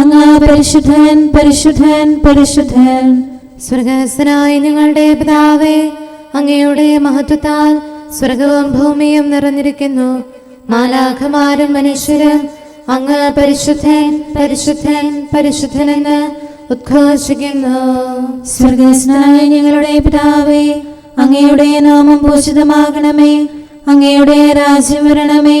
അങ്ങ് പരിശുദ്ധൻ പരിശുദ്ധൻ പരിശുദ്ധൻ. സ്വർഗസ്ഥനായ ഞങ്ങളുടെ പിതാവേ അങ്ങയുടെ മഹത്വത്താൽ സ്വർഗവും ഭൂമിയും നിറഞ്ഞിരിക്കുന്നു. മാലാഖമാരും മനുഷ്യരും അങ്ങ് പരിശുദ്ധൻ പരിശുദ്ധൻ പരിശുദ്ധനെന്ന് ഉദ്ഘോഷിക്കുന്നു. സ്വർഗസ്ഥനായ ഞങ്ങളുടെ പിതാവേ അങ്ങയുടെ നാമം ഭൂഷിതമാകണമേ അങ്ങയുടെ രാജ്യം വരണമേ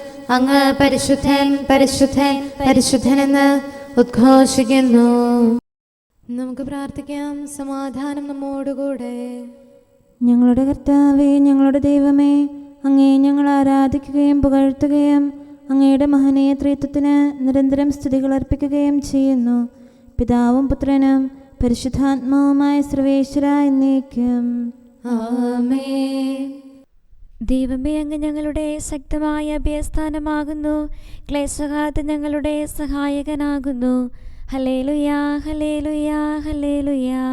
അങ്ങ് പരിശുദ്ധൻ പരിശുദ്ധൻ പരിശുദ്ധൻ പരിശുദ്ധനെന്ന് ഉദ്ഘോഷിക്കുന്നു. നമുക്ക് പ്രാർത്ഥിക്കാം. സമാധാനം നമ്മോടുകൂടെ. ഞങ്ങളുടെ കർത്താവേ ഞങ്ങളുടെ ദൈവമേ അങ്ങേ ഞങ്ങൾ ആരാധിക്കുകയും പുകഴ്ത്തുകയും അങ്ങയുടെ മഹനീയ ത്രിത്വത്തിന് നിരന്തരം സ്തുതികൾ അർപ്പിക്കുകയും ചെയ്യുന്നു. പിതാവും പുത്രനും പരിശുദ്ധാത്മാവുമായ സർവേശ്വര എന്നേക്കും. ആമേൻ. ദൈവമേ അങ്ങ് ഞങ്ങളുടെ ശക്തമായ അഭയസ്ഥാനമാകുന്നു. ക്ലേശകാലത്ത് ഞങ്ങളുടെ സഹായകനാകുന്നു. ഹലേലുയാ ഹലേലുയാ ഹലേലുയാ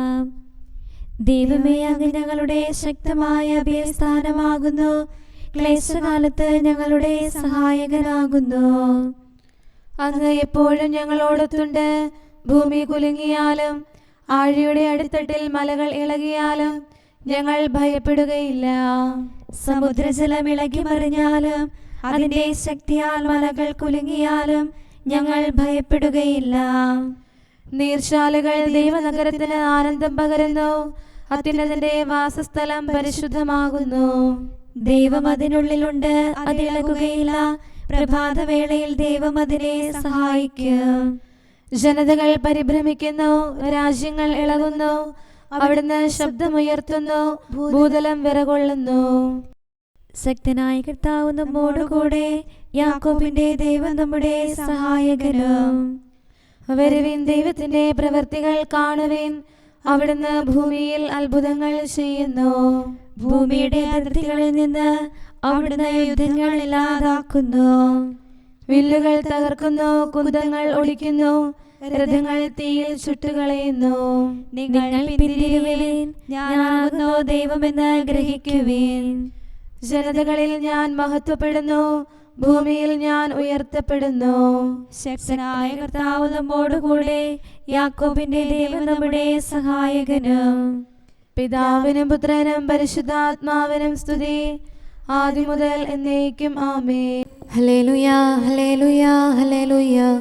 ദൈവമേ അങ്ങ് ഞങ്ങളുടെ ശക്തമായ അഭയസ്ഥാനമാകുന്നു. ക്ലേശകാലത്ത് ഞങ്ങളുടെ സഹായകനാകുന്നു. അങ്ങ് എപ്പോഴും ഞങ്ങളോടൊത്തുണ്ട് ഭൂമി കുലുങ്ങിയാലും ആഴിയുടെ അടിത്തട്ടിൽ മലകൾ ഇളകിയാലും ഞങ്ങൾ ഭയപ്പെടുകയില്ല. സമുദ്രജലം ഇളകി മറിഞ്ഞാലും അതിന്റെ ശക്തിയാൽ മലകൾ കുലുങ്ങിയാലും ഞങ്ങൾ ഭയപ്പെടുകയില്ല. നീർശാലകൾ ദൈവനഗരത്തിന് ആനന്ദം പകരുന്നു. അത്യുന്നതിന്റെ വാസസ്ഥലം പരിശുദ്ധമാകുന്നു. ദൈവം അതിനുള്ളിലുണ്ട്. അതിളകുകയില്ല. പ്രഭാതവേളയിൽ ദൈവം അതിനെ സഹായിക്കും. ജനതകൾ പരിഭ്രമിക്കുന്നു. രാജ്യങ്ങൾ ഇളകുന്നു. അവിടുന്ന് ശബ്ദമുയർത്തുന്നു ഭൂതലം വിറകൊള്ളുന്നു. ശക്തനായ കർത്താവ് നമ്മോടുകൂടെ യാക്കോബിന്റെ ദൈവം നമ്മുടെ സഹായകനും. വരുവിൻ ദൈവത്തിന്റെ പ്രവൃത്തികൾ കാണുവിൻ അവിടുന്ന് ഭൂമിയിൽ അത്ഭുതങ്ങൾ ചെയ്യുന്നു. ഭൂമിയുടെ അതിർത്തികളിൽ നിന്ന് അവിടുന്ന് യുദ്ധങ്ങൾ ഇല്ലാതാക്കുന്നു. വില്ലുകൾ തകർക്കുന്നു കുന്തങ്ങൾ ഒടിക്കുന്നു രഥങ്ങൾ തീയിൽ ചുട്ടുകളയുന്നു. നിങ്ങൾ ഞാനാകുന്നു ദൈവമെന്ന് ഗ്രഹിക്കുവീൻ ജനതകളിൽ ഞാൻ മഹത്വപ്പെടുന്നു ഭൂമിയിൽ ഞാൻ ഉയർത്തപ്പെടുന്നു. ശക്തനായ കർത്താവ് നമ്മോടുകൂടെ യാക്കോബിന്റെ ദൈവം നമ്മുടെ സഹായകനും. പിതാവിനും പുത്രനും പരിശുദ്ധാത്മാവിനും സ്തുതി ആദ്യം മുതൽ എന്നേക്കും ആമേ ഹലേലുയാ ഹലേലുയാ ഹലേലുയാ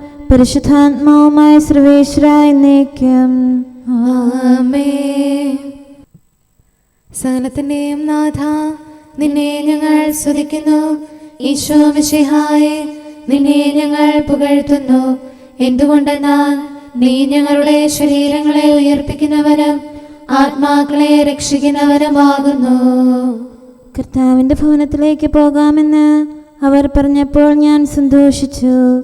പരിശുദ്ധാത്മാവുമായ സർവേശ്വര എന്നേക്കും. ആമേൻ. സകലത്തിന്റെയും നാഥ നിന്നെ ഞങ്ങൾ സ്തുതിക്കുന്നു. ഈശോ മിശിഹായെ നിന്നെ ഞങ്ങൾ പുകഴ്ത്തുന്നു. എന്തുകൊണ്ടെന്നാൽ നീ ഞങ്ങളുടെ ശരീരങ്ങളെ ഉയർപ്പിക്കുന്നവനും ആത്മാക്കളെ രക്ഷിക്കുന്നവനുമാകുന്നു. കർത്താവിന്റെ ഭവനത്തിലേക്ക് പോകാമെന്ന് അവർ പറഞ്ഞപ്പോൾ ഞാൻ സന്തോഷിച്ചു.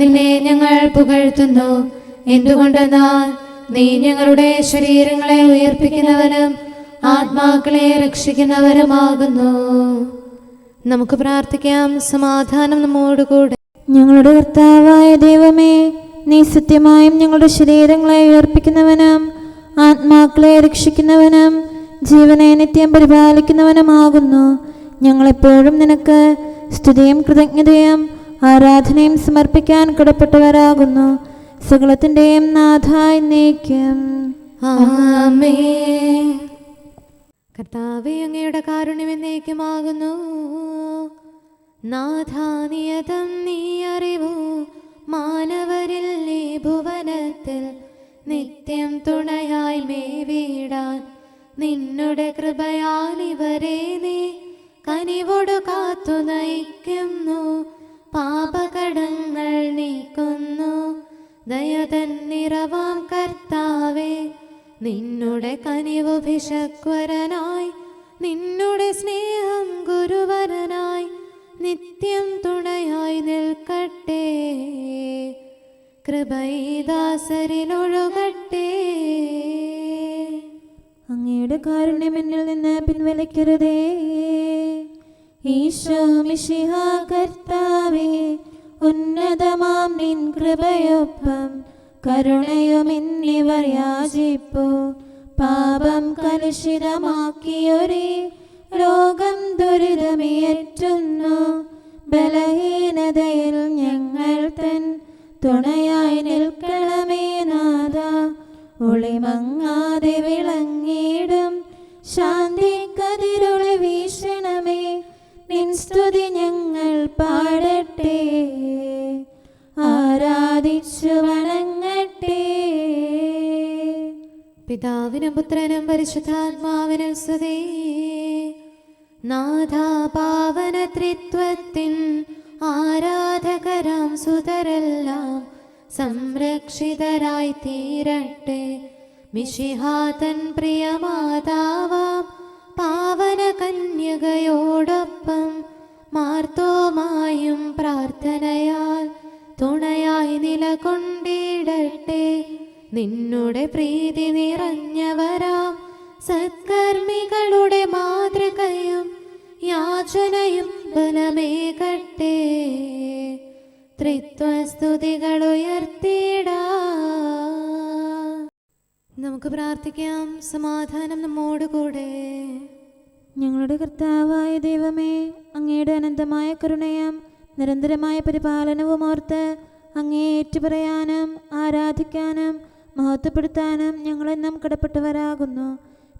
നിന്നെ ഞങ്ങൾ പുകഴ്ത്തുന്നു. എന്തുകൊണ്ടെന്നാൽ നീ ഞങ്ങളുടെ ശരീരങ്ങളെ ഉയർപ്പിക്കുന്നവനും ആത്മാക്കളെ രക്ഷിക്കുന്നവരുമാകുന്നു നമുക്ക് പ്രാർത്ഥിക്കാം. സമാധാനം നമ്മോടുകൂടെ ഞങ്ങളുടെ കർത്താവായ ദൈവമേ നീ സത്യമായും ഞങ്ങളുടെ ശരീരങ്ങളെ ഉയർപ്പിക്കുന്നവനും ആത്മാക്കളെ രക്ഷിക്കുന്നവനും ജീവനെ നിത്യം പരിപാലിക്കുന്നവനുമാകുന്നു. ഞങ്ങളെപ്പോഴും നിനക്ക് സ്തുതിയും കൃതജ്ഞതയും ആരാധനയും സമർപ്പിക്കാൻ കടപ്പെട്ടവരാകുന്നു. സകലത്തിന്റെയും നാഥായി നീക്കം കർത്താവെ കർത്താവേ അങ്ങയുടെ കാരുണ്യം എന്നേക്കുമാകുന്നു. നാഥാനിയതം നീ അറിവു. മാനവരിൽ നീ ഭുവനത്തിൽ നിത്യം തുണയായി മേവിടാൻ. നിന്നുടെ കൃപയാൽ പിൻവലിക്കരുതേ ഈശോ മിഷിഹ കർത്താവേ ഉന്നതമാം നിൻ കൃപയൊപ്പം കരുണയും എന്നിവർ യാചിപ്പു. പാപം കലുഷിതമാക്കിയൊരേ രോഗം ദുരിതമേറ്റുന്നു. പരിശുദ്ധാത്മാവിനും സ്തുതി. ത്രിത്വത്തിൻ ആരാധകരാം സുതരെല്ലാം സംരക്ഷിതരായി തീരട്ടെ. മിഷിഹാതൻ പ്രിയമാതാവാം പാവന കന്യകയോടൊപ്പം മാർത്തോമായും പ്രാർത്ഥനയാൽ തുണയായി നിലകൊണ്ടിടട്ടെ. നിന്നുടെ പ്രീതി നിറഞ്ഞവരാം സത്കർമ്മികളുടെ മാതൃകയും യാചനയും ബലമേകട്ടെ ത്രിത്വസ്തുതികൾ ഉയർത്തിടാ നമുക്ക് പ്രാർത്ഥിക്കാം. സമാധാനം നമ്മോട് കൂടെ. ഞങ്ങളുടെ കർത്താവായ ദൈവമേ അങ്ങയുടെ അനന്തമായ കരുണയും നിരന്തരമായ പരിപാലനവും ഓർത്ത് അങ്ങേ ഏറ്റുപറയാനും ആരാധിക്കാനും മഹത്വപ്പെടുത്താനും ഞങ്ങളെന്നും കടപ്പെട്ടവരാകുന്നു.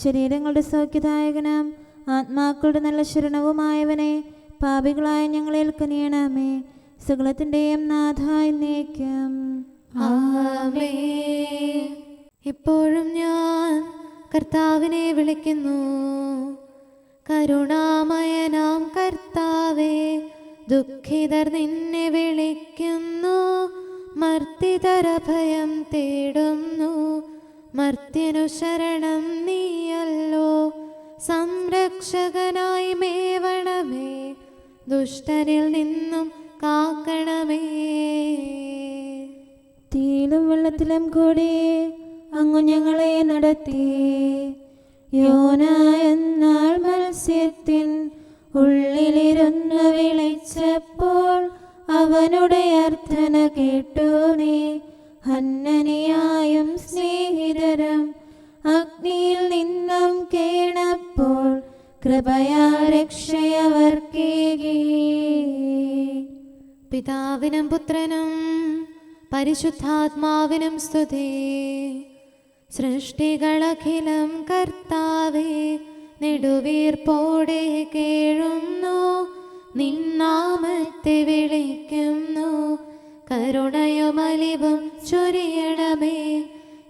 ശരീരങ്ങളുടെ സൗഖ്യദായകനും. ആത്മാക്കളുടെ നല്ല ശരണവുമായവനെ പാപികളായ ഞങ്ങളെ കനിയണമേ സകലത്തിന്റെയും നാഥായി നീക്കം ഇപ്പോഴും ഞാൻ കർത്താവിനെ വിളിക്കുന്നു. കരുണാമയനാം കർത്താവേ ദുഃഖിതർ നിന്നെ വിളിക്കുന്നു മർത്തിതരഭയം തേടുന്നു. മർത്യനു ശരണം നീയല്ലോ. സംരക്ഷകനായി മേവണമേ. ദുഷ്ടനിൽ നിന്നും കാക്കണമേ. തീയിലും വെള്ളത്തിലും കൂടി അങ്ങു ഞങ്ങളെ നടത്തി. യോന എന്നാൾ മത്സ്യത്തിൻ ഉള്ളിലിരുന്ന് വിളിച്ചപ്പോൾ അവനുടെ അർത്ഥന കേട്ടു നീ. ഹന്നനിയായും സ്നേഹിതരം അഗ്നിയിൽ നിന്നും കേണപ്പോൾ കൃപയാ രക്ഷയവർക്കേകി. പിതാവിനും പുത്രനും പരിശുദ്ധാത്മാവിനും സ്തുതി. സൃഷ്ടികളഖിലം കർത്താവേ നെടുവീർപ്പോടെ കേഴുന്നു നിന്നാമത്തെ വിളിക്കുന്നു. കരുണയുമലിവും ചൊരിയണമേ.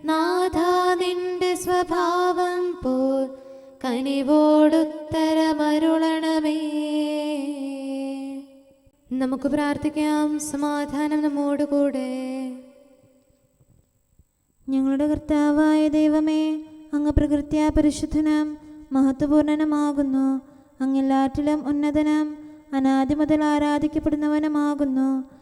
നാഥാ നിന്റെ സ്വഭാവം പോൽ കനിവോടുത്തരമരുളണമേ. നമുക്ക് പ്രാർത്ഥിക്കാം സമാധാനം നമ്മോടുകൂടെ. ഞങ്ങളുടെ കർത്താവായ ദൈവമേ അങ്ങ് പ്രകൃത്യാ പരിശുദ്ധനാം മഹത്വപൂർണനുമാകുന്നു. അങ്ങെല്ലാറ്റിലും ഉന്നതനാം അനാദി മുതൽ ആരാധിക്കപ്പെടുന്നവനുമാകുന്നു.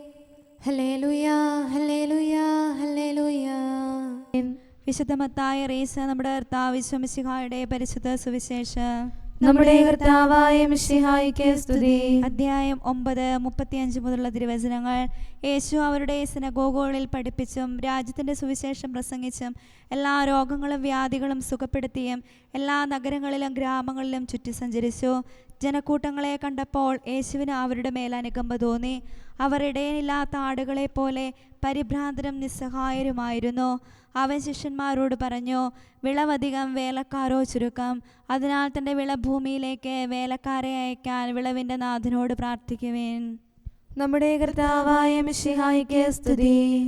ഹല്ലേലൂയ വിശുദ്ധമത്തായ റീസ നമ്മുടെ കർത്താവ് വിശ്വമിശിഹായുടെ പരിശുദ്ധ സുവിശേഷം. നമ്മുടെ കർത്താവായ മിശിഹായിക്ക് സ്തുതി. അധ്യായം ഒമ്പത് മുപ്പത്തിയഞ്ച് മുതലുള്ള തിരുവചനങ്ങൾ. യേശു അവരുടെ സിനഗോഗുകളിൽ പഠിപ്പിച്ചും രാജ്യത്തിന്റെ സുവിശേഷം പ്രസംഗിച്ചും എല്ലാ രോഗങ്ങളും വ്യാധികളും സുഖപ്പെടുത്തിയും എല്ലാ നഗരങ്ങളിലും ഗ്രാമങ്ങളിലും ചുറ്റി സഞ്ചരിച്ചു ജനക്കൂട്ടങ്ങളെ കണ്ടപ്പോൾ യേശുവിന് അവരുടെ മേൽ അനുകമ്പ തോന്നി. അവർ ആടുകളെ പോലെ പരിഭ്രാന്തരും നിസ്സഹായരുമായിരുന്നു. അവൻ ശിഷ്യന്മാരോട് പറഞ്ഞു വിളവധികം വേലക്കാരോ ചുരുക്കം. അതിനാൽ തന്റെ വിളഭൂമിയിലേക്ക് വേലക്കാരെ അയക്കാൻ വിളവിന്റെ നാഥനോട് പ്രാർത്ഥിക്കുവേൻ. നമ്മുടെ കർത്താവായ മിഷിഹായിക്ക് സ്തുതി.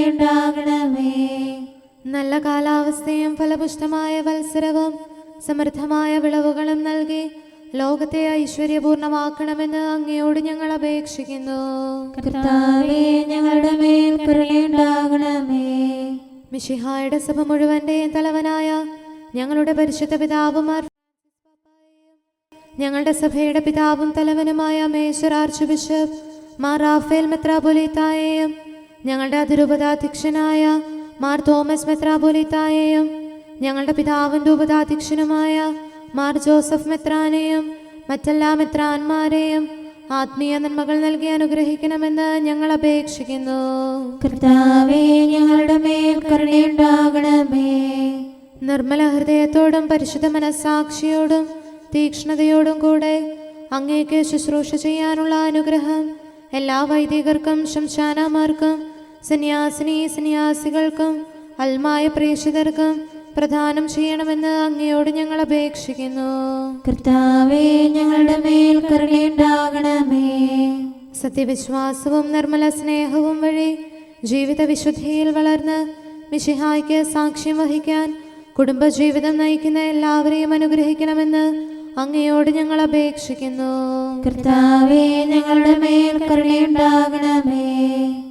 നല്ല കാലാവസ്ഥയും ഫലപുഷ്ടമായ വത്സരവും സമൃദ്ധമായ വിളവുകളും നൽകി ലോകത്തെ ഐശ്വര്യപൂർണമാക്കണമെന്ന് അങ്ങയോട് ഞങ്ങൾ അപേക്ഷിക്കുന്നു. കർത്താവേ ഞങ്ങളുടെ മേൽ കരുണയുണ്ടാകണമേ മിഷിഹായുടെ സഭ മുഴുവന്റെ തലവനായ ഞങ്ങളുടെ പരിശുദ്ധ പിതാവുമാർ ഞങ്ങളുടെ സഭയുടെ പിതാവും തലവനുമായ മേശ്വർ ആർച്ച് ബിഷപ്പ് മാർ റാഫേൽ മെത്രാപൊലീത്തായെയും ഞങ്ങളുടെ അതിരൂപതാധ്യക്ഷനായ മാർ തോമസ് മെത്രാപൊലിത്തായെയും ഞങ്ങളുടെ പിതാവിന്റെ ഉപതാധ്യക്ഷനുമായ മാർ ജോസഫ് മെത്രാനെയും മറ്റെല്ലാ മെത്രാന്മാരെയും ആത്മീയ നന്മകൾ നൽകി അനുഗ്രഹിക്കണമെന്ന് ഞങ്ങൾ അപേക്ഷിക്കുന്നു. കർത്താവേ ഞങ്ങളുടെ മേൽ കരുണയുണ്ടാകണമേ. നിർമ്മല ഹൃദയത്തോടും പരിശുദ്ധ മനസ്സാക്ഷിയോടും തീക്ഷ്ണതയോടും കൂടെ അങ്ങേക്ക് ശുശ്രൂഷ ചെയ്യാനുള്ള അനുഗ്രഹം എല്ലാ വൈദികർക്കും ശംശാനമാർക്കും സന്യാസിനി സന്യാസികൾക്കും അൽമായ പ്രേക്ഷിതർക്കും പ്രധാനം ചെയ്യണമെന്ന് അങ്ങയോട് ഞങ്ങൾ അപേക്ഷിക്കുന്നു. കർത്താവേ ഞങ്ങളുടെ മേൽ കരുണയുണ്ടാകണമേ. സത്യവിശ്വാസവും നിർമ്മല സ്നേഹവും വഴി ജീവിത വിശുദ്ധിയിൽ വളർന്ന് മിശിഹായ്ക്ക് സാക്ഷ്യം വഹിക്കാൻ കുടുംബജീവിതം നയിക്കുന്ന എല്ലാവരെയും അനുഗ്രഹിക്കണമെന്ന് അങ്ങയോട് ഞങ്ങൾ അപേക്ഷിക്കുന്നു. കർത്താവേ ഞങ്ങളുടെ മേൽ കരുണയുണ്ടാകണമേ.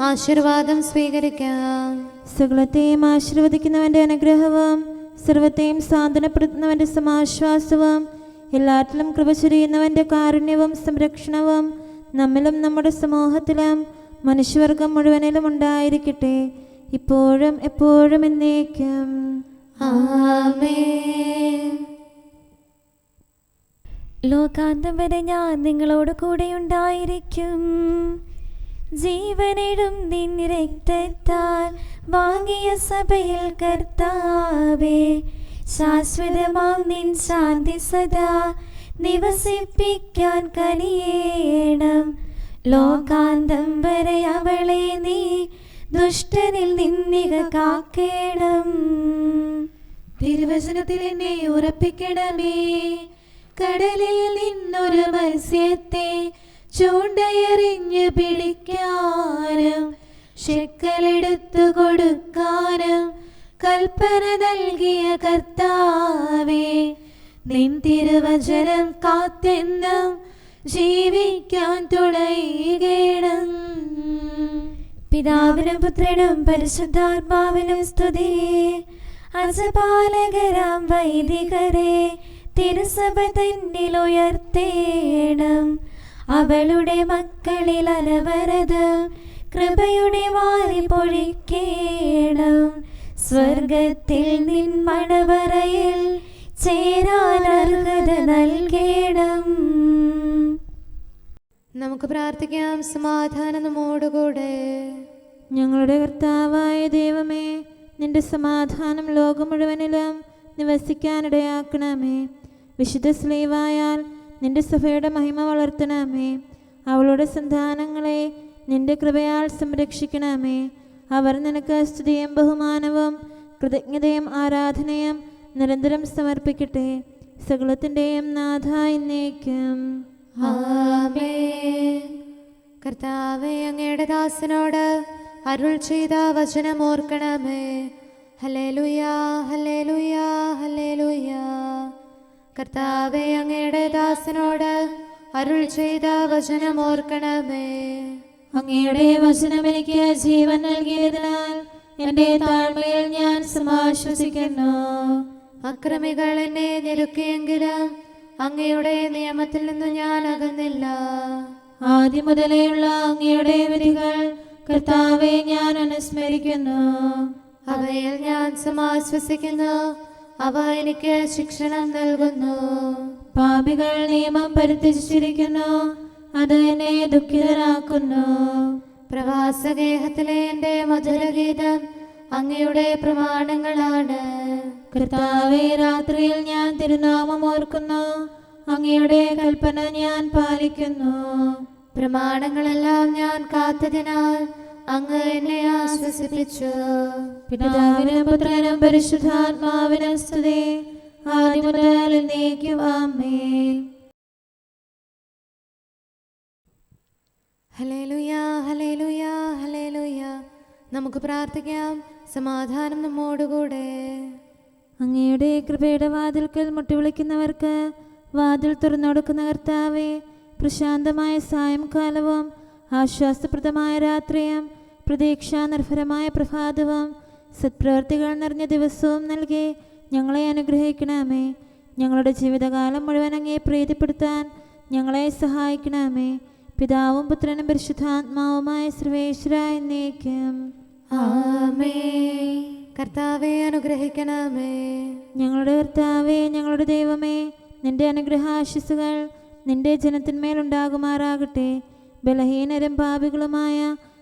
ആശീർവാദം സ്വീകരിക്കാം. സകലത്തെയും ആശീർവദിക്കുന്നവന്റെ അനുഗ്രഹവും സർവത്തെയും സാന്ത്വനപ്പെടുത്തുന്നവന്റെ സമാശ്വാസവും എല്ലാറ്റിലും കൃപ ചൊരിയുന്നവന്റെ കാരുണ്യവും സംരക്ഷണവും നമ്മിലും നമ്മുടെ സമൂഹത്തിലും മനുഷ്യവർഗം മുഴുവനിലും ഉണ്ടായിരിക്കട്ടെ. ഇപ്പോഴും എപ്പോഴും എന്നേക്കും. ആമേൻ. ലോകാന്തം വരെ ഞാൻ നിങ്ങളോട് കൂടെ ഉണ്ടായിരിക്കും ജീവനിടും നിൻ രക്തത്താൽ വാങ്ങിയ സഭയിൽ കർത്താവേ. ശാശ്വതമാം നിൻ ശാന്തി സദാ നിവസിപ്പിക്കാൻ കനിയേണം. ലോകാന്തം വരെ അവളെ നീ ദുഷ്ടനിൽ നിന്നിക കാക്കേണം. തിരുവചനത്തിൽ എന്നെ ഉറപ്പിക്കണമേ. കടലിൽ നിന്നൊരു മത്സ്യത്തെ ചൂണ്ടയെറിഞ്ഞ് പിടിക്കാനും ശെക്കലെടുത്തു കൊടുക്കാനും കൽപ്പന നൽകിയ കർത്താവേ നിൻ തിരുവചനം കാത്തെന്നും ജീവിക്കാൻ തുണയുകണം. പിതാവിനും പുത്രനും പരിശുദ്ധാത്മാവിനും സ്തുതി. അജപാലകരാം വൈദികരെ തിരുസഭ തന്നിൽ ഉയർത്തേണം. അവളുടെ മക്കളിൽ അലവരത്. കൃപയുടെ വാരി പൊഴിക്കേണം. സ്വർഗത്തിൽ നിൻ മണവറയിൽ ചേരാൻ അർഹത നൽകേണം. നമുക്ക് പ്രാർത്ഥിക്കാം. സമാധാനം നമ്മോടുകൂടെ. ഞങ്ങളുടെ കർത്താവായ ദൈവമേ നിന്റെ സമാധാനം ലോകം മുഴുവനിലും നിവസിക്കാനിടയാക്കണമേ. വിശുദ്ധ സ്ലീവായാൽ നിന്റെ സഭയുടെ മഹിമ വളർത്തണമേ. അവളുടെ സന്താനങ്ങളെ നിന്റെ കൃപയാൽ സംരക്ഷിക്കണമേ. അവർ നിനക്ക് സ്തുതിയും ബഹുമാനവും കൃതജ്ഞതയും ആരാധനയും നിരന്തരം സമർപ്പിക്കട്ടെ. സകലത്തിന്റെയും നാഥ എന്നേക്കും. കർത്താവെ അങ്ങയുടെ ദാസനോട് അരുൾ ചെയ്ത വചനം ഓർക്കണമേ. ലുയാ ഹലേ ഹല്ലേലൂയാ. കർത്താവെ അങ്ങയുടെ ദാസനോട് അരുൾ ചെയ്ത വചനം ഓർക്കണമേ. അങ്ങയുടെ വചനം എനിക്ക് ജീവൻ നൽകിയതിനാൽ എന്റെ താഴ്മയിൽ ഞാൻ സമാശ്വസിക്കുന്നു. അക്രമികൾ എന്നെ ഞെരുക്കിയെങ്കിലും അങ്ങയുടെ നിയമത്തിൽ നിന്ന് ഞാൻ അകന്നില്ല. ആദ്യം മുതലേയുള്ള അങ്ങയുടെ വിധികൾ കർത്താവെ ഞാൻ അനുസ്മരിക്കുന്നു. അവയിൽ ഞാൻ സമാശ്വസിക്കുന്നു. അവ എനിക്ക് ശിക്ഷണം നൽകുന്നു. പാപികൾ നിയമം പരിത്യജിച്ചിരിക്കുന്നു. അത് എന്നെ ദുഃഖിതനാക്കുന്നു. പ്രവാസഗേഹത്തിലെ എന്റെ മധുരഗീതം അങ്ങയുടെ പ്രമാണങ്ങളാണ്. കർത്താവെ രാത്രിയിൽ ഞാൻ തിരുനാമം ഓർക്കുന്നു. അങ്ങയുടെ കൽപ്പന ഞാൻ പാലിക്കുന്നു. പ്രമാണങ്ങളെല്ലാം ഞാൻ കാത്തതിനാൽ അങ്ങ് എന്നെ ആശ്വസിപ്പിച്ചു പിതാവിനും പുത്രനും പരിശുദ്ധാത്മാവിനും സ്തുതി. ആദ്യം മുതൽ എന്നേക്കും ആമേൻ. ഹലേലുയ ഹലേലുയ ഹലേലുയ നമുക്ക് പ്രാർത്ഥിക്കാം. സമാധാനം നമ്മോടുകൂടെ. അങ്ങയുടെ കൃപയുടെ വാതിൽക്കൽ മുട്ടിവിളിക്കുന്നവർക്ക് വാതിൽ തുറന്നുകൊടുക്കുന്ന കർത്താവെ പ്രശാന്തമായ സായംകാലവും ആശ്വാസപ്രദമായ രാത്രിയും പ്രതീക്ഷാനിർഭരമായ പ്രഭാതവും സത്പ്രവർത്തികൾ നിറഞ്ഞ ദിവസവും നൽകി ഞങ്ങളെ അനുഗ്രഹിക്കണമേ. ഞങ്ങളുടെ ജീവിതകാലം മുഴുവൻ അങ്ങേ പ്രീതിപ്പെടുത്താൻ ഞങ്ങളെ സഹായിക്കണമേ. പിതാവും പുത്രനും പരിശുദ്ധാത്മാവുമായ സർവേശ്വര എന്നേക്കും. കർത്താവെ അനുഗ്രഹിക്കണമേ. ഞങ്ങളുടെ കർത്താവേ ഞങ്ങളുടെ ദൈവമേ നിന്റെ അനുഗ്രഹാശിസുകൾ നിന്റെ ജനത്തിന്മേലുണ്ടാകുമാറാകട്ടെ ബലഹീനരും പാപികളുമായ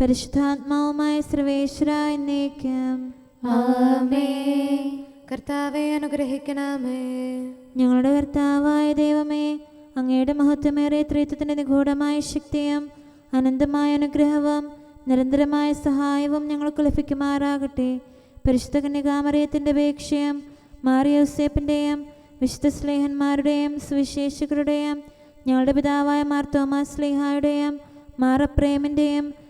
പരിശുദ്ധാത്മാവുമായ സർവേശ്വര എന്നേക്കും. കർത്താവെ അനുഗ്രഹിക്കണമേ. ഞങ്ങളുടെ കർത്താവായ ദൈവമേ അങ്ങയുടെ മഹത്വമേറിയ ത്രിത്വത്തിന്റെ നിഗൂഢമായ ശക്തിയും അനന്തമായ അനുഗ്രഹവും നിരന്തരമായ സഹായവും ഞങ്ങൾക്ക് ലഭിക്കുമാറാകട്ടെ. പരിശുദ്ധ കന്യകാമറിയത്തിന്റെ അപേക്ഷയും മാറിയോസേപ്പിന്റെയും വിശുദ്ധ സ്നേഹന്മാരുടെയും സുവിശേഷകരുടെയും ഞങ്ങളുടെ പിതാവായ മാർ തോമസ് സ്ലേഹായുടെയും മാറപ്രേമിന്റെയും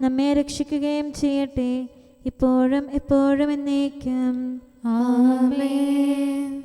നമ്മെ രക്ഷിക്കുകയും ചെയ്യട്ടെ. ഇപ്പോഴും എപ്പോഴും എന്നേക്കും. ആമേൻ.